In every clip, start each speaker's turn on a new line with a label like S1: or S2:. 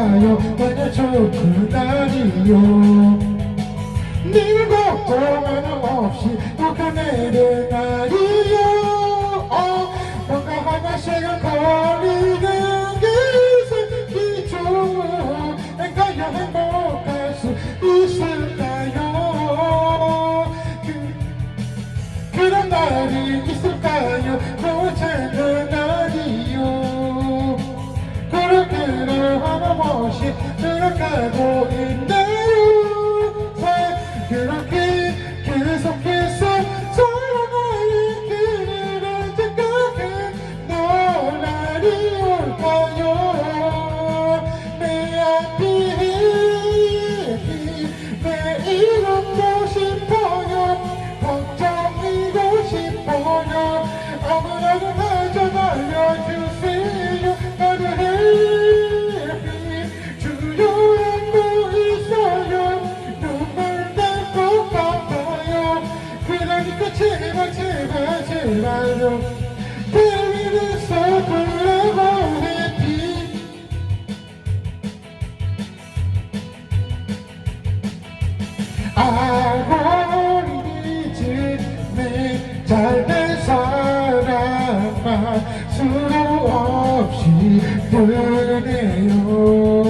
S1: 가요. 내가 좋은 날이요. 네가 걱정은 없이 누가 내는 날이요. 어, 뭔가 하나씩은 걸리는 게 생기죠 내가야 행복할 수 있을까요? 그, 그런 날이 있을까요? 너와 찾는 날이요. 그렇게 들어가고 있네요. 자, 그렇게 계속해서 사랑하는 그를 언제까지 너날이 올까요? 내 앞이 매일 얻고 싶어요. 걱정이고 싶어요. 아무나도 제발요 대위에서 불러고 해피 알고 있지 내 잘된 사람만 수도 없이 드네요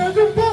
S1: another boy.